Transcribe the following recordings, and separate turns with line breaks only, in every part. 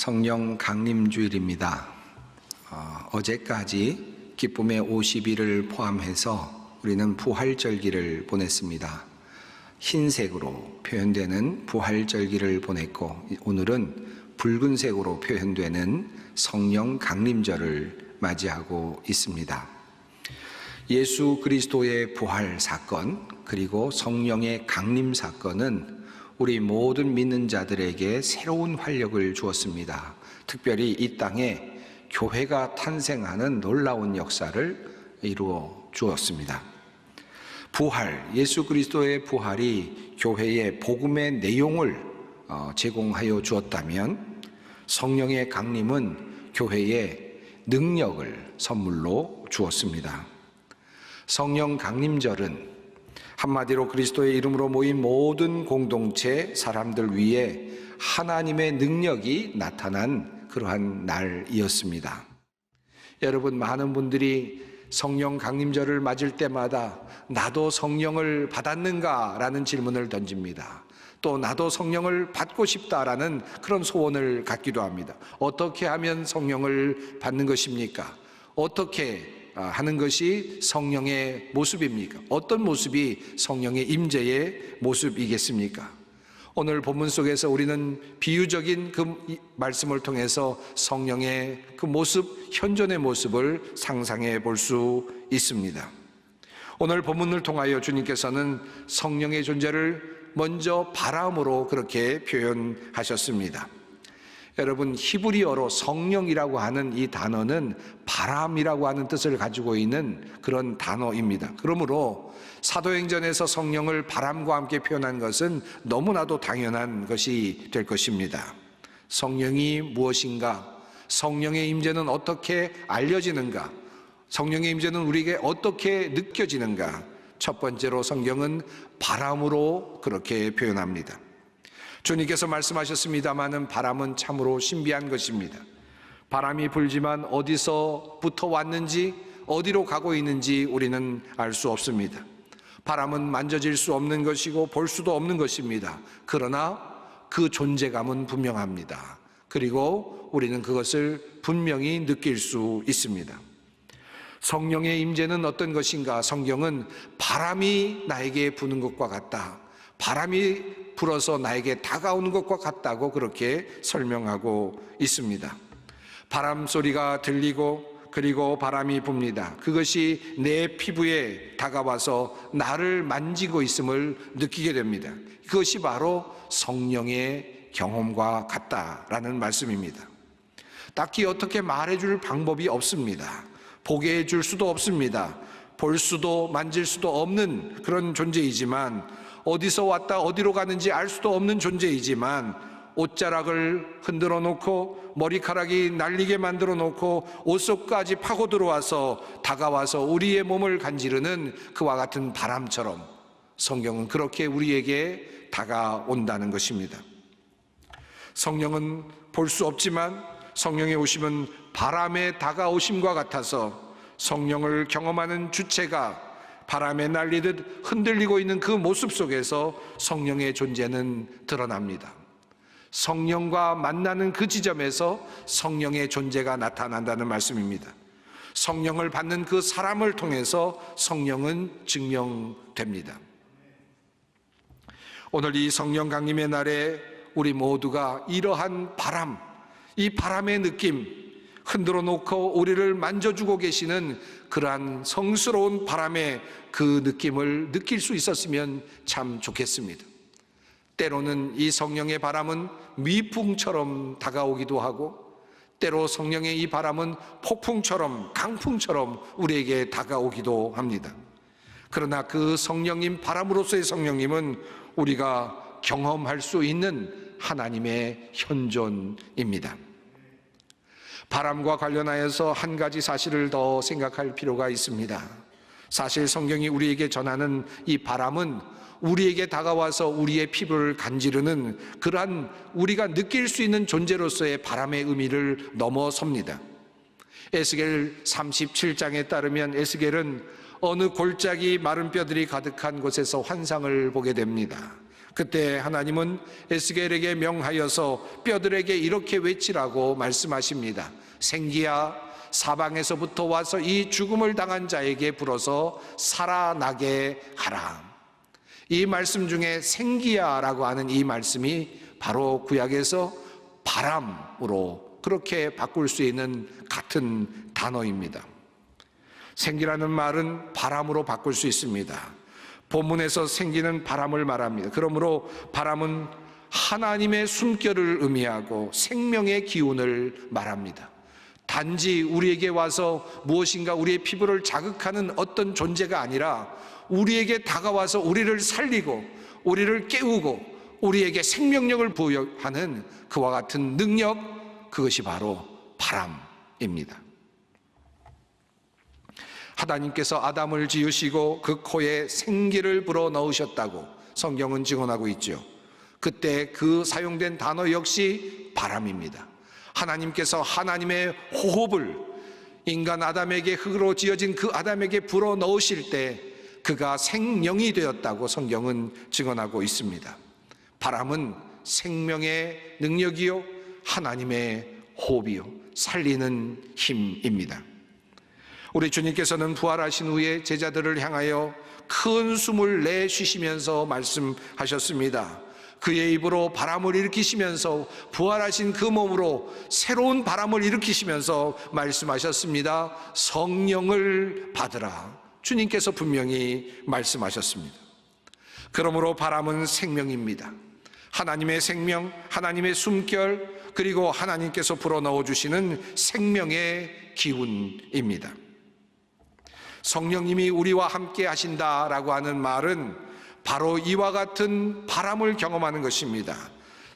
성령 강림주일입니다. 어, 제까지 기쁨의 50일을 포함해서 우리는 부활절기를 보냈습니다. 흰색으로 표현되는 부활절기를 보냈고 오늘은 붉은색으로 표현되는 성령 강림절을 맞이하고 있습니다. 예수 그리스도의 부활 사건 그리고 성령의 강림 사건은 우리 모든 믿는 자들에게 새로운 활력을 주었습니다. 특별히 이 땅에 교회가 탄생하는 놀라운 역사를 이루어 주었습니다. 부활, 예수 그리스도의 부활이 교회의 복음의 내용을 어, 제공하여 주었다면 성령의 강림은 교회의 능력을 선물로 주었습니다. 성령 강림절은 한마디로 그리스도의 이름으로 모인 모든 공동체 사람들 위에 하나님의 능력이 나타난 그러한 날이었습니다. 여러분, 많은 분들이 성령 강림절을 맞을 때마다 나도 성령을 받았는가라는 질문을 던집니다. 또 나도 성령을 받고 싶다라는 그런 소원을 갖기도 합니다. 어떻게 하면 성령을 받는 것입니까? 어떻게 아, 하는 것이 성령의 모습입니까? 어떤 모습이 성령의 임재의 모습이겠습니까? 오늘 본문 속에서 우리는 비유적인 그 말씀을 통해서 성령의 그 모습, 현존의 모습을 상상해 볼 수 있습니다. 오늘 본문을 통하여 주님께서는 성령의 존재를 먼저 바람으로 그렇게 표현하셨습니다. 여러분 히브리어로 성령이라고 하는 이 단어는 바람이라고 하는 뜻을 가지고 있는 그런 단어입니다. 그러므로 사도행전에서 성령을 바람과 함께 표현한 것은 너무나도 당연한 것이 될 것입니다. 성령이 무엇인가? 성령의 임재는 어떻게 알려지는가? 성령의 임재는 우리에게 어떻게 느껴지는가? 첫 번째로 성경은 바람으로 그렇게 표현합니다. 주님께서 말씀하셨습니다마는 바람은 참으로 신비한 것입니다. 바람이 불지만 어디서부터 왔는지 어디로 가고 있는지 우리는 알 수 없습니다. 바람은 만져질 수 없는 것이고 볼 수도 없는 것입니다. 그러나 그 존재감은 분명합니다. 그리고 우리는 그것을 분명히 느낄 수 있습니다. 성령의 임재는 어떤 것인가? 성경은 바람이 나에게 부는 것과 같다. 바람이 불어서 나에게 다가오는 것과 같다고 그렇게 설명하고 있습니다. 바람 소리가 들리고 그리고 바람이 붑니다. 그것이 내 피부에 다가와서 나를 만지고 있음을 느끼게 됩니다. 그것이 바로 성령의 경험과 같다라는 말씀입니다. 딱히 어떻게 말해줄 방법이 없습니다. 보게 해줄 수도 없습니다. 볼 수도 만질 수도 없는 그런 존재이지만 어디서 왔다 어디로 가는지 알 수도 없는 존재이지만 옷자락을 흔들어 놓고 머리카락이 날리게 만들어 놓고 옷 속까지 파고 들어와서 다가와서 우리의 몸을 간지르는 그와 같은 바람처럼 성경은 그렇게 우리에게 다가온다는 것입니다. 성령은 볼 수 없지만 성령의 오심은 바람에 다가오심과 같아서 성령을 경험하는 주체가 바람에 날리듯 흔들리고 있는 그 모습 속에서 성령의 존재는 드러납니다. 성령과 만나는 그 지점에서 성령의 존재가 나타난다는 말씀입니다. 성령을 받는 그 사람을 통해서 성령은 증명됩니다. 오늘 이 성령 강림의 날에 우리 모두가 이러한 바람, 이 바람의 느낌, 흔들어 놓고 우리를 만져주고 계시는 그러한 성스러운 바람의 그 느낌을 느낄 수 있었으면 참 좋겠습니다. 때로는 이 성령의 바람은 미풍처럼 다가오기도 하고 때로 성령의 이 바람은 폭풍처럼 강풍처럼 우리에게 다가오기도 합니다. 그러나 그 성령님 바람으로서의 성령님은 우리가 경험할 수 있는 하나님의 현존입니다. 바람과 관련하여서 한 가지 사실을 더 생각할 필요가 있습니다. 사실 성경이 우리에게 전하는 이 바람은 우리에게 다가와서 우리의 피부를 간지르는 그러한 우리가 느낄 수 있는 존재로서의 바람의 의미를 넘어섭니다. 에스겔 37장에 따르면 에스겔은 어느 골짜기 마른 뼈들이 가득한 곳에서 환상을 보게 됩니다. 그때 하나님은 에스겔에게 명하여서 뼈들에게 이렇게 외치라고 말씀하십니다. 생기야 사방에서부터 와서 이 죽음을 당한 자에게 불어서 살아나게 하라. 이 말씀 중에 생기야라고 하는 이 말씀이 바로 구약에서 바람으로 그렇게 바꿀 수 있는 같은 단어입니다. 생기라는 말은 바람으로 바꿀 수 있습니다. 본문에서 생기는 바람을 말합니다. 그러므로 바람은 하나님의 숨결을 의미하고 생명의 기운을 말합니다. 단지 우리에게 와서 무엇인가 우리의 피부를 자극하는 어떤 존재가 아니라 우리에게 다가와서 우리를 살리고 우리를 깨우고 우리에게 생명력을 부여하는 그와 같은 능력 그것이 바로 바람입니다. 하나님께서 아담을 지으시고 그 코에 생기를 불어 넣으셨다고 성경은 증언하고 있죠. 그때 그 사용된 단어 역시 바람입니다. 하나님께서 하나님의 호흡을 인간 아담에게 흙으로 지어진 그 아담에게 불어 넣으실 때 그가 생명이 되었다고 성경은 증언하고 있습니다. 바람은 생명의 능력이요 하나님의 호흡이요 살리는 힘입니다. 우리 주님께서는 부활하신 후에 제자들을 향하여 큰 숨을 내쉬시면서 말씀하셨습니다. 그의 입으로 바람을 일으키시면서 부활하신 그 몸으로 새로운 바람을 일으키시면서 말씀하셨습니다. 성령을 받으라. 주님께서 분명히 말씀하셨습니다. 그러므로 바람은 생명입니다. 하나님의 생명, 하나님의 숨결, 그리고 하나님께서 불어넣어 주시는 생명의 기운입니다. 성령님이 우리와 함께 하신다라고 하는 말은 바로 이와 같은 바람을 경험하는 것입니다.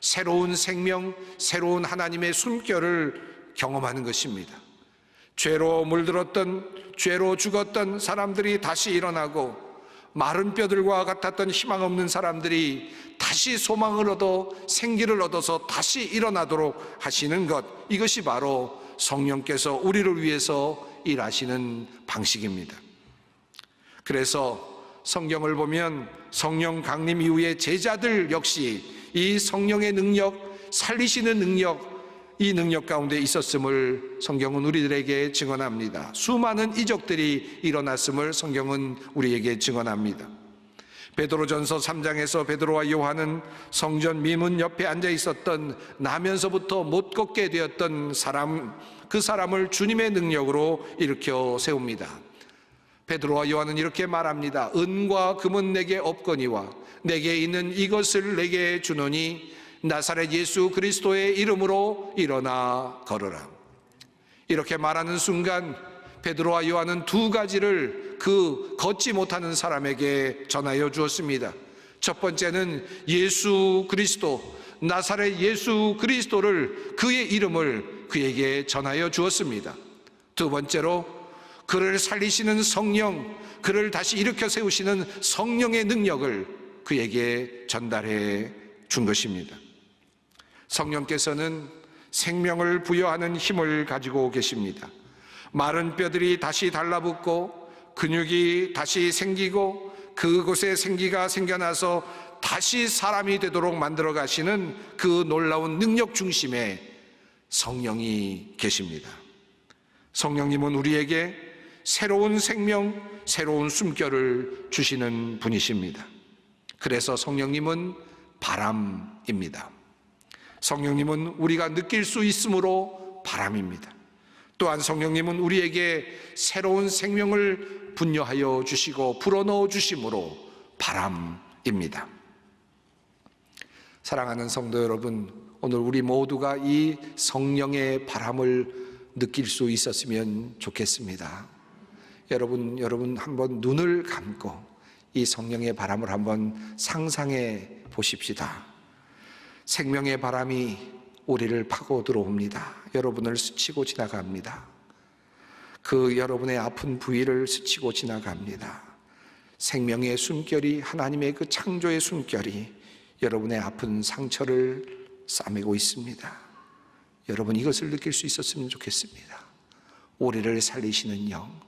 새로운 생명, 새로운 하나님의 숨결을 경험하는 것입니다. 죄로 물들었던, 죄로 죽었던 사람들이 다시 일어나고 마른 뼈들과 같았던 희망 없는 사람들이 다시 소망을 얻어 생기를 얻어서 다시 일어나도록 하시는 것 이것이 바로 성령께서 우리를 위해서 일하시는 방식입니다. 그래서 성경을 보면 성령 강림 이후에 제자들 역시 이 성령의 능력, 살리시는 능력, 이 능력 가운데 있었음을 성경은 우리들에게 증언합니다. 수많은 이적들이 일어났음을 성경은 우리에게 증언합니다. 베드로전서 3장에서 베드로와 요한은 성전 미문 옆에 앉아 있었던 나면서부터 못 걷게 되었던 사람 그 사람을 주님의 능력으로 일으켜 세웁니다. 베드로와 요한은 이렇게 말합니다. 은과 금은 내게 없거니와 내게 있는 이것을 내게 주노니 나사렛 예수 그리스도의 이름으로 일어나 걸어라. 이렇게 말하는 순간 베드로와 요한은 두 가지를 그 걷지 못하는 사람에게 전하여 주었습니다. 첫 번째는 예수 그리스도, 나사렛 예수 그리스도를 그의 이름을 그에게 전하여 주었습니다. 두 번째로 그를 살리시는 성령, 그를 다시 일으켜 세우시는 성령의 능력을 그에게 전달해 준 것입니다. 성령께서는 생명을 부여하는 힘을 가지고 계십니다. 마른 뼈들이 다시 달라붙고 근육이 다시 생기고 그곳에 생기가 생겨나서 다시 사람이 되도록 만들어 가시는 그 놀라운 능력 중심에 성령이 계십니다. 성령님은 우리에게 새로운 생명, 새로운 숨결을 주시는 분이십니다. 그래서 성령님은 바람입니다. 성령님은 우리가 느낄 수 있으므로 바람입니다. 또한 성령님은 우리에게 새로운 생명을 분여하여 주시고 불어넣어 주심으로 바람입니다. 사랑하는 성도 여러분, 오늘 우리 모두가 이 성령의 바람을 느낄 수 있었으면 좋겠습니다. 여러분, 여러분 한번 눈을 감고 이 성령의 바람을 한번 상상해 보십시다. 생명의 바람이 우리를 파고 들어옵니다. 여러분을 스치고 지나갑니다. 그 여러분의 아픈 부위를 스치고 지나갑니다. 생명의 숨결이 하나님의 그 창조의 숨결이 여러분의 아픈 상처를 싸매고 있습니다. 여러분 이것을 느낄 수 있었으면 좋겠습니다. 우리를 살리시는 영,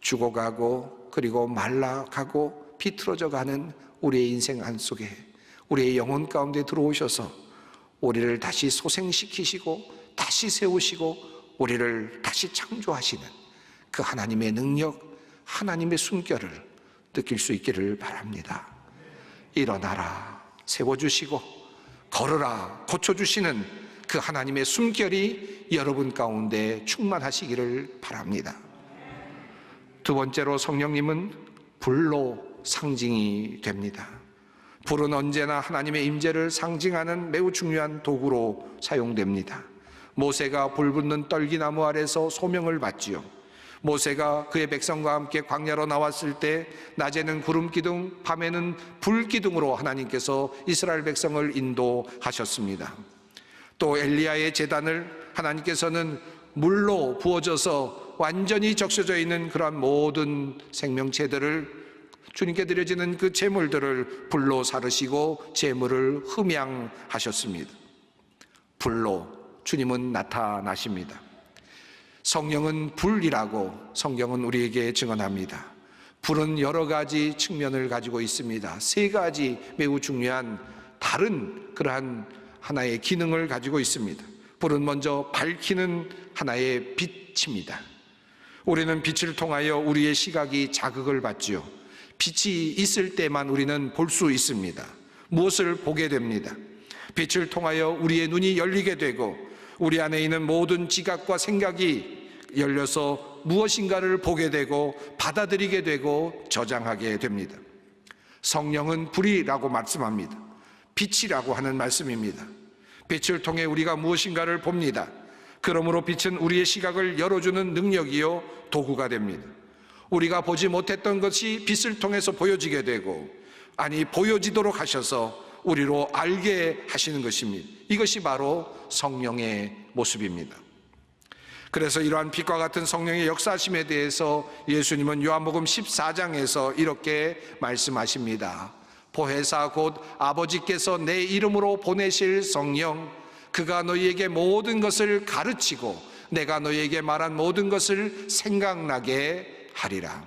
죽어가고 그리고 말라가고 비틀어져 가는 우리의 인생 안 속에 우리의 영혼 가운데 들어오셔서 우리를 다시 소생시키시고 다시 세우시고 우리를 다시 창조하시는 그 하나님의 능력, 하나님의 숨결을 느낄 수 있기를 바랍니다. 일어나라, 세워주시고, 걸어라, 고쳐주시는 그 하나님의 숨결이 여러분 가운데 충만하시기를 바랍니다. 두 번째로 성령님은 불로 상징이 됩니다. 불은 언제나 하나님의 임재를 상징하는 매우 중요한 도구로 사용됩니다. 모세가 불 붙는 떨기나무 아래서 소명을 받지요. 모세가 그의 백성과 함께 광야로 나왔을 때 낮에는 구름 기둥, 밤에는 불 기둥으로 하나님께서 이스라엘 백성을 인도하셨습니다. 또 엘리야의 재단을 하나님께서는 물로 부어져서 완전히 적셔져 있는 그러한 모든 생명체들을 주님께 드려지는 그 제물들을 불로 사르시고 제물을 흠양하셨습니다. 불로 주님은 나타나십니다. 성령은 불이라고 성경은 우리에게 증언합니다. 불은 여러 가지 측면을 가지고 있습니다. 세 가지 매우 중요한 다른 그러한 하나의 기능을 가지고 있습니다. 불은 먼저 밝히는 하나의 빛입니다. 우리는 빛을 통하여 우리의 시각이 자극을 받지요. 빛이 있을 때만 우리는 볼 수 있습니다. 무엇을 보게 됩니다. 빛을 통하여 우리의 눈이 열리게 되고 우리 안에 있는 모든 지각과 생각이 열려서 무엇인가를 보게 되고 받아들이게 되고 저장하게 됩니다. 성령은 불이라고 말씀합니다. 빛이라고 하는 말씀입니다. 빛을 통해 우리가 무엇인가를 봅니다. 그러므로 빛은 우리의 시각을 열어주는 능력이요 도구가 됩니다. 우리가 보지 못했던 것이 빛을 통해서 보여지게 되고 아니 보여지도록 하셔서 우리로 알게 하시는 것입니다. 이것이 바로 성령의 모습입니다. 그래서 이러한 빛과 같은 성령의 역사심에 대해서 예수님은 요한복음 14장에서 이렇게 말씀하십니다. 보혜사 곧 아버지께서 내 이름으로 보내실 성령 그가 너희에게 모든 것을 가르치고 내가 너희에게 말한 모든 것을 생각나게 하리라.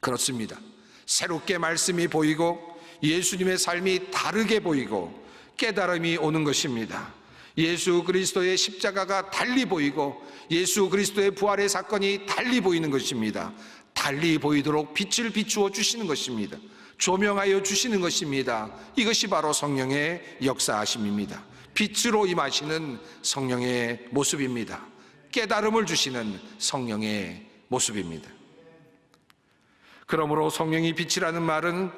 그렇습니다. 새롭게 말씀이 보이고 예수님의 삶이 다르게 보이고 깨달음이 오는 것입니다. 예수 그리스도의 십자가가 달리 보이고 예수 그리스도의 부활의 사건이 달리 보이는 것입니다. 달리 보이도록 빛을 비추어 주시는 것입니다. 조명하여 주시는 것입니다. 이것이 바로 성령의 역사하심입니다. 빛으로 임하시는 성령의 모습입니다. 깨달음을 주시는 성령의 모습입니다. 그러므로 성령이 빛이라는 말은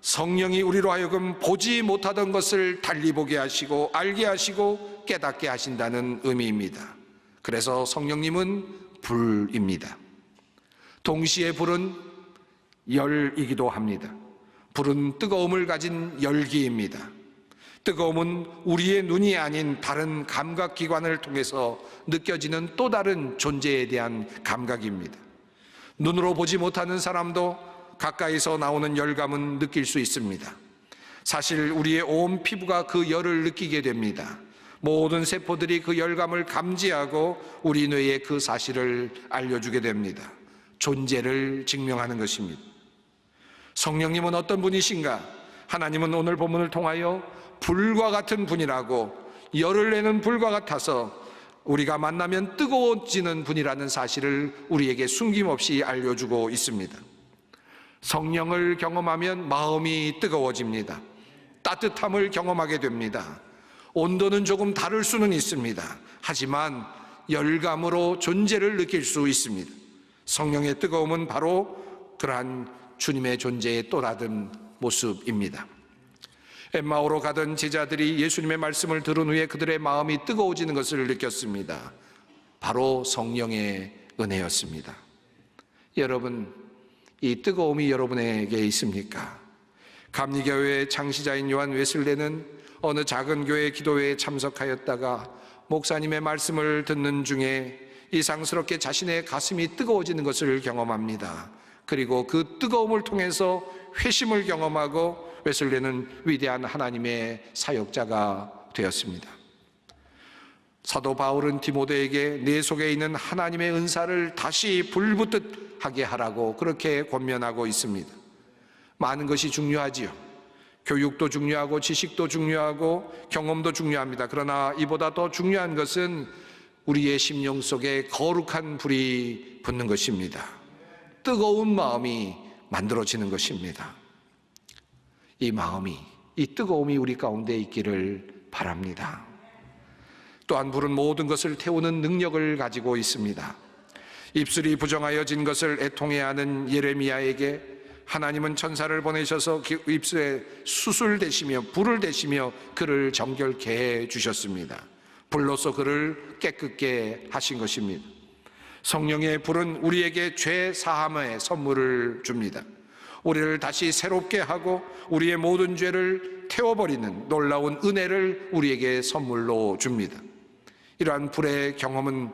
성령이 우리로 하여금 보지 못하던 것을 달리 보게 하시고 알게 하시고 깨닫게 하신다는 의미입니다. 그래서 성령님은 불입니다. 동시에 불은 열이기도 합니다. 불은 뜨거움을 가진 열기입니다. 뜨거움은 우리의 눈이 아닌 다른 감각 기관을 통해서 느껴지는 또 다른 존재에 대한 감각입니다. 눈으로 보지 못하는 사람도 가까이서 나오는 열감은 느낄 수 있습니다. 사실 우리의 온 피부가 그 열을 느끼게 됩니다. 모든 세포들이 그 열감을 감지하고 우리 뇌에 그 사실을 알려주게 됩니다. 존재를 증명하는 것입니다. 성령님은 어떤 분이신가? 하나님은 오늘 본문을 통하여 불과 같은 분이라고 열을 내는 불과 같아서 우리가 만나면 뜨거워지는 분이라는 사실을 우리에게 숨김없이 알려주고 있습니다. 성령을 경험하면 마음이 뜨거워집니다. 따뜻함을 경험하게 됩니다. 온도는 조금 다를 수는 있습니다. 하지만 열감으로 존재를 느낄 수 있습니다. 성령의 뜨거움은 바로 그러한 주님의 존재의 또 다른 모습입니다. 엠마오로 가던 제자들이 예수님의 말씀을 들은 후에 그들의 마음이 뜨거워지는 것을 느꼈습니다. 바로 성령의 은혜였습니다. 여러분, 이 뜨거움이 여러분에게 있습니까? 감리교회 창시자인 요한 웨슬레는 어느 작은 교회 기도회에 참석하였다가 목사님의 말씀을 듣는 중에 이상스럽게 자신의 가슴이 뜨거워지는 것을 경험합니다. 그리고 그 뜨거움을 통해서 회심을 경험하고 웨슬레는 위대한 하나님의 사역자가 되었습니다. 사도 바울은 디모데에게 내 속에 있는 하나님의 은사를 다시 불붙듯 하게 하라고 그렇게 권면하고 있습니다. 많은 것이 중요하지요. 교육도 중요하고 지식도 중요하고 경험도 중요합니다. 그러나 이보다 더 중요한 것은 우리의 심령 속에 거룩한 불이 붙는 것입니다. 뜨거운 마음이 만들어지는 것입니다. 이 마음이, 이 뜨거움이 우리 가운데 있기를 바랍니다. 또한 불은 모든 것을 태우는 능력을 가지고 있습니다. 입술이 부정하여진 것을 애통해 하는 예레미야에게 하나님은 천사를 보내셔서 그 입술에 수술 대시며 불을 대시며 그를 정결케 해 주셨습니다. 불로서 그를 깨끗게 하신 것입니다. 성령의 불은 우리에게 죄 사함의 선물을 줍니다. 우리를 다시 새롭게 하고 우리의 모든 죄를 태워버리는 놀라운 은혜를 우리에게 선물로 줍니다. 이러한 불의 경험은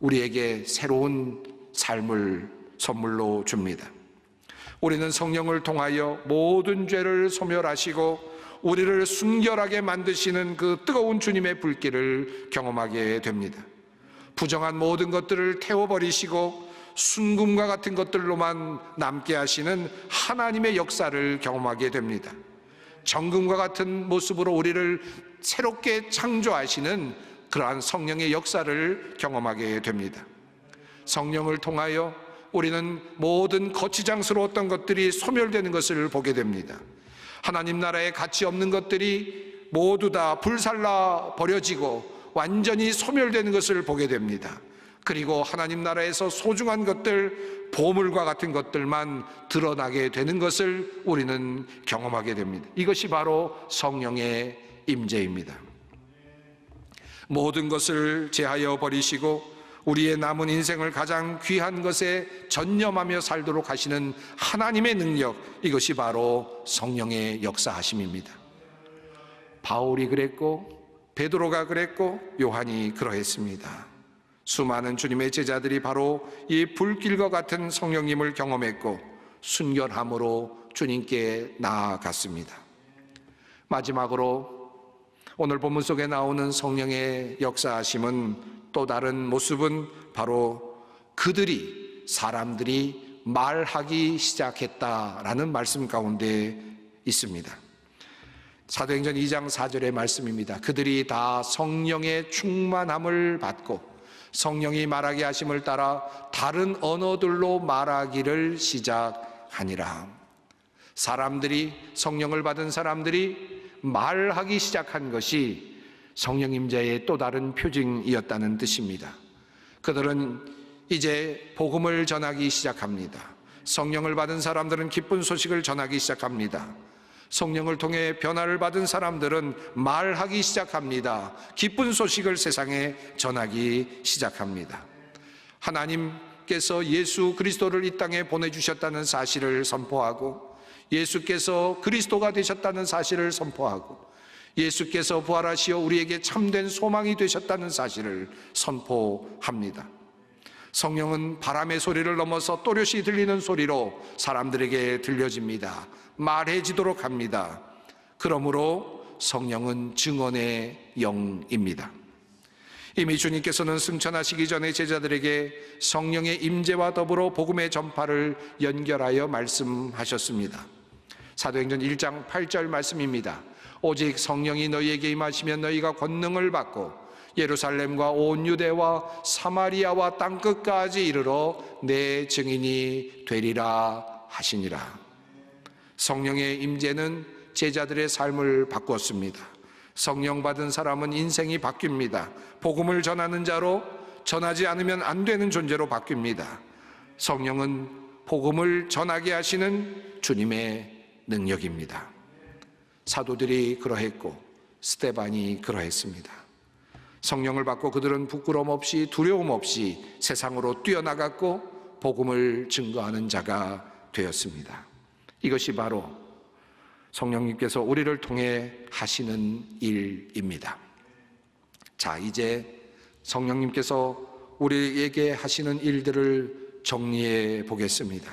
우리에게 새로운 삶을 선물로 줍니다. 우리는 성령을 통하여 모든 죄를 소멸하시고 우리를 순결하게 만드시는 그 뜨거운 주님의 불길을 경험하게 됩니다. 부정한 모든 것들을 태워버리시고 순금과 같은 것들로만 남게 하시는 하나님의 역사를 경험하게 됩니다. 정금과 같은 모습으로 우리를 새롭게 창조하시는 그러한 성령의 역사를 경험하게 됩니다. 성령을 통하여 우리는 모든 거치장스러웠던 것들이 소멸되는 것을 보게 됩니다. 하나님 나라에 가치 없는 것들이 모두 다 불살라 버려지고 완전히 소멸되는 것을 보게 됩니다. 그리고 하나님 나라에서 소중한 것들, 보물과 같은 것들만 드러나게 되는 것을 우리는 경험하게 됩니다. 이것이 바로 성령의 임재입니다. 모든 것을 제하여 버리시고 우리의 남은 인생을 가장 귀한 것에 전념하며 살도록 하시는 하나님의 능력, 이것이 바로 성령의 역사하심입니다. 바울이 그랬고, 베드로가 그랬고, 요한이 그러했습니다. 수많은 주님의 제자들이 바로 이 불길과 같은 성령님을 경험했고, 순결함으로 주님께 나아갔습니다. 마지막으로 오늘 본문 속에 나오는 성령의 역사하심은 또 다른 모습은 바로 그들이 사람들이 말하기 시작했다라는 말씀 가운데 있습니다. 사도행전 2장 4절의 말씀입니다. 그들이 다 성령의 충만함을 받고 성령이 말하게 하심을 따라 다른 언어들로 말하기를 시작하니라. 사람들이 성령을 받은 사람들이 말하기 시작한 것이 성령 임재의 또 다른 표징이었다는 뜻입니다. 그들은 이제 복음을 전하기 시작합니다. 성령을 받은 사람들은 기쁜 소식을 전하기 시작합니다. 성령을 통해 변화를 받은 사람들은 말하기 시작합니다. 기쁜 소식을 세상에 전하기 시작합니다. 하나님께서 예수 그리스도를 이 땅에 보내주셨다는 사실을 선포하고 예수께서 그리스도가 되셨다는 사실을 선포하고 예수께서 부활하시어 우리에게 참된 소망이 되셨다는 사실을 선포합니다. 성령은 바람의 소리를 넘어서 또렷이 들리는 소리로 사람들에게 들려집니다. 말해지도록 합니다. 그러므로 성령은 증언의 영입니다. 이미 주님께서는 승천하시기 전에 제자들에게 성령의 임재와 더불어 복음의 전파를 연결하여 말씀하셨습니다. 사도행전 1장 8절 말씀입니다. 오직 성령이 너희에게 임하시면 너희가 권능을 받고 예루살렘과 온 유대와 사마리아와 땅 끝까지 이르러 내 증인이 되리라 하시니라. 성령의 임재는 제자들의 삶을 바꾸었습니다. 성령 받은 사람은 인생이 바뀝니다. 복음을 전하는 자로 전하지 않으면 안 되는 존재로 바뀝니다. 성령은 복음을 전하게 하시는 주님의 능력입니다. 사도들이 그러했고 스테반이 그러했습니다. 성령을 받고 그들은 부끄러움 없이 두려움 없이 세상으로 뛰어나갔고 복음을 증거하는 자가 되었습니다. 이것이 바로 성령님께서 우리를 통해 하시는 일입니다. 자, 이제 성령님께서 우리에게 하시는 일들을 정리해 보겠습니다.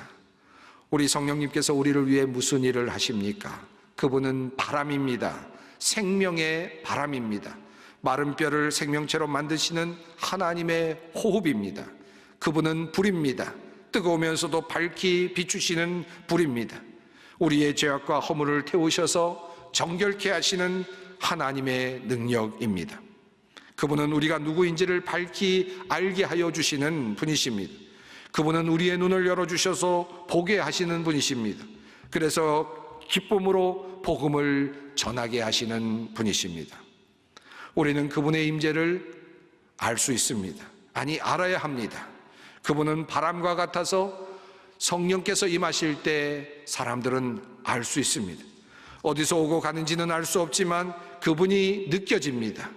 우리 성령님께서 우리를 위해 무슨 일을 하십니까? 그분은 바람입니다. 생명의 바람입니다. 마른 뼈를 생명체로 만드시는 하나님의 호흡입니다. 그분은 불입니다. 뜨거우면서도 밝히 비추시는 불입니다. 우리의 죄악과 허물을 태우셔서 정결케 하시는 하나님의 능력입니다. 그분은 우리가 누구인지를 밝히 알게 하여 주시는 분이십니다. 그분은 우리의 눈을 열어주셔서 보게 하시는 분이십니다. 그래서 기쁨으로 복음을 전하게 하시는 분이십니다. 우리는 그분의 임재를 알 수 있습니다. 아니, 알아야 합니다. 그분은 바람과 같아서 성령께서 임하실 때 사람들은 알 수 있습니다. 어디서 오고 가는지는 알 수 없지만 그분이 느껴집니다.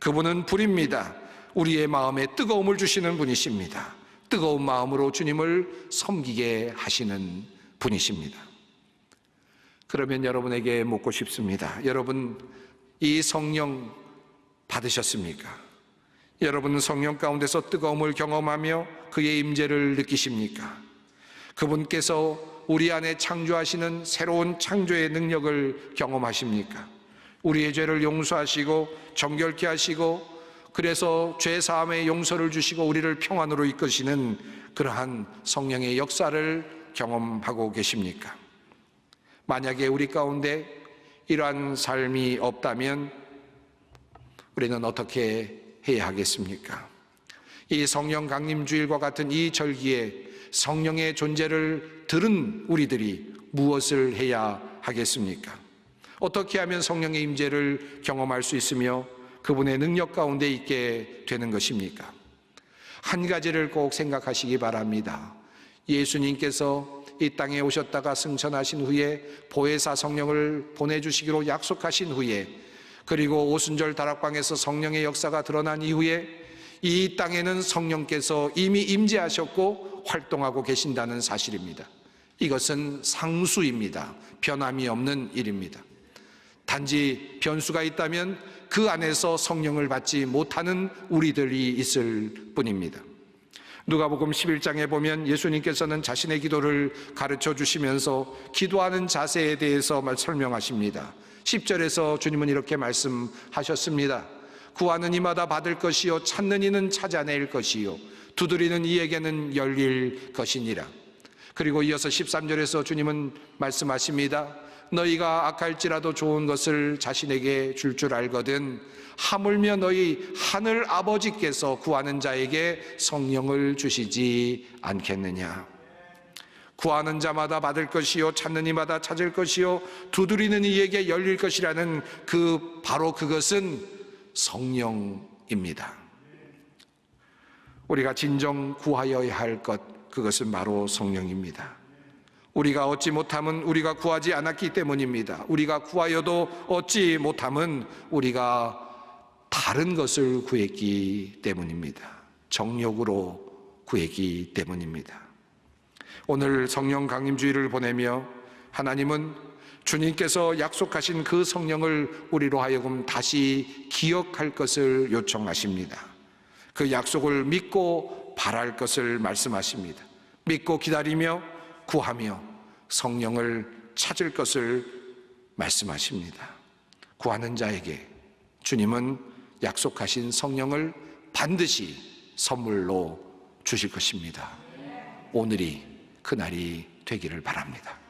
그분은 불입니다. 우리의 마음에 뜨거움을 주시는 분이십니다. 뜨거운 마음으로 주님을 섬기게 하시는 분이십니다. 그러면 여러분에게 묻고 싶습니다. 여러분, 이 성령 받으셨습니까? 여러분 성령 가운데서 뜨거움을 경험하며 그의 임재를 느끼십니까? 그분께서 우리 안에 창조하시는 새로운 창조의 능력을 경험하십니까? 우리의 죄를 용서하시고 정결케 하시고 그래서 죄 사함의 용서를 주시고 우리를 평안으로 이끄시는 그러한 성령의 역사를 경험하고 계십니까? 만약에 우리 가운데 이러한 삶이 없다면 우리는 어떻게 해야 하겠습니까? 이 성령 강림 주일과 같은 이 절기에 성령의 존재를 들은 우리들이 무엇을 해야 하겠습니까? 어떻게 하면 성령의 임재를 경험할 수 있으며 그분의 능력 가운데 있게 되는 것입니까? 한 가지를 꼭 생각하시기 바랍니다. 예수님께서 이 땅에 오셨다가 승천하신 후에 보혜사 성령을 보내주시기로 약속하신 후에 그리고 오순절 다락방에서 성령의 역사가 드러난 이후에 이 땅에는 성령께서 이미 임재하셨고 활동하고 계신다는 사실입니다. 이것은 상수입니다. 변함이 없는 일입니다. 단지 변수가 있다면 그 안에서 성령을 받지 못하는 우리들이 있을 뿐입니다. 누가복음 11장에 보면 예수님께서는 자신의 기도를 가르쳐 주시면서 기도하는 자세에 대해서 설명하십니다. 10절에서 주님은 이렇게 말씀하셨습니다. 구하는 이마다 받을 것이요 찾는 이는 찾아낼 것이요 두드리는 이에게는 열릴 것이니라. 그리고 이어서 13절에서 주님은 말씀하십니다. 너희가 악할지라도 좋은 것을 자신에게 줄줄 알거든 하물며 너희 하늘 아버지께서 구하는 자에게 성령을 주시지 않겠느냐. 구하는 자마다 받을 것이요 찾는 이마다 찾을 것이요 두드리는 이에게 열릴 것이라는 그 바로 그것은 성령입니다. 우리가 진정 구하여야 할 것 그것은 바로 성령입니다. 우리가 얻지 못함은 우리가 구하지 않았기 때문입니다. 우리가 구하여도 얻지 못함은 우리가 다른 것을 구했기 때문입니다. 정욕으로 구했기 때문입니다. 오늘 성령 강림주의를 보내며 하나님은 주님께서 약속하신 그 성령을 우리로 하여금 다시 기억할 것을 요청하십니다. 그 약속을 믿고 바랄 것을 말씀하십니다. 믿고 기다리며 구하며 성령을 찾을 것을 말씀하십니다. 구하는 자에게 주님은 약속하신 성령을 반드시 선물로 주실 것입니다. 오늘이 그날이 되기를 바랍니다.